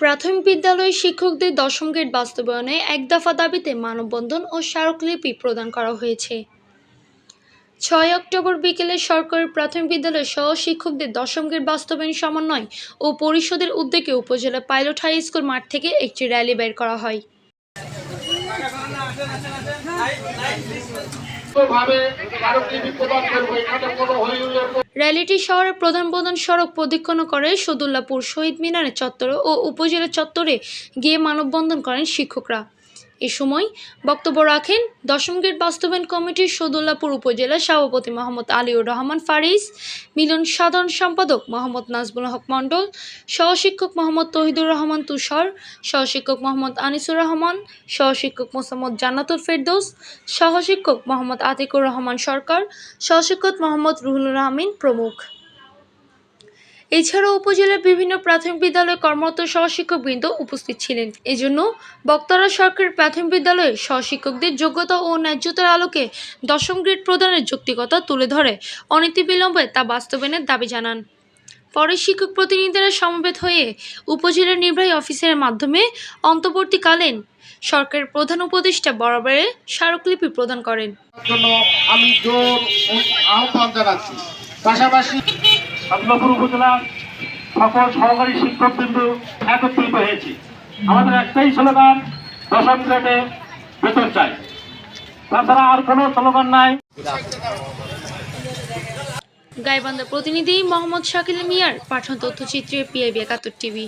প্রাথমিক বিদ্যালয়ের শিক্ষকদের দশম গ্রেড বাস্তবায়নে এক দফা দাবিতে মানববন্ধন ও স্মারকলিপি প্রদান করা হয়েছে। ছয় অক্টোবর বিকেলে সরকারি প্রাথমিক বিদ্যালয়ের সহ শিক্ষকদের দশম গ্রেড বাস্তবায়ন সমন্বয় ও পরিষদের উদ্যোগে উপজেলা পাইলট হাই স্কুল মাঠ থেকে একটি র্যালি বের করা হয়। ভাবে করব র্যালিটি শহরের প্রধান প্রধান সড়ক প্রদক্ষিণ করে সদুল্লাপুর শহীদ মিনারের চত্বরে ও উপজেলা চত্বরে গিয়ে মানববন্ধন করেন শিক্ষকরা। এ সময় বক্তব্য রাখেন দশম গ্রেড বাস্তবায়ন কমিটির সদুল্লাপুর উপজেলা সভাপতি মোহাম্মদ আলিউর রহমান ফারিস, মিলন সাধারণ সম্পাদক মোহাম্মদ নাজমুল হক মণ্ডল, সহশিক্ষক মোহাম্মদ তহিদুর রহমান তুষার, সহশিক্ষক মোহাম্মদ আনিসুর রহমান, সহশিক্ষক মোসাম্মদ জান্নাতুল ফেরদৌস, সহশিক্ষক মোহাম্মদ আতিকুর রহমান সরকার, সহশিক্ষক মোহাম্মদ রুহুল আমিন প্রমুখ। এছাড়াও উপজেলার বিভিন্ন প্রাথমিক বিদ্যালয়ে কর্মরত সহশিক্ষকবৃন্দ উপস্থিত ছিলেন। এজন্য বক্তারা সরকারি প্রাথমিক বিদ্যালয়ে সহশিক্ষকদের যোগ্যতা ও ন্যায্যতার আলোকে দশম গ্রেড প্রদানের যৌক্তিকতা তুলে ধরে। অনীতিবিলম্বে তা বাস্তবায়নের দাবি জানান। পরে শিক্ষক প্রতিনিধিরা সমবেত হয়ে উপজেলা নির্বাহী অফিসারের মাধ্যমে অন্তর্বর্তীকালীন সরকারের প্রধান উপদেষ্টা বরাবরে স্মারকলিপি প্রদান করেন। আমি জোর আহ্বান জানাচ্ছি। পাশাপাশি আদলাপুর উপজেলার সকল সহকারী শিক্ষকবৃন্দ একত্রিত হয়েছে। আমাদের একটাই স্লোগান, দশম গ্রেডে বেতন চাই। তাছাড়া আর কোনো স্লোগান নাই। গাইবান্ধা প্রতিনিধি মোহাম্মদ শাকিল মিয়ার পাঠান তথ্যচিত্রে পিআইবি একাত্তর টিভি।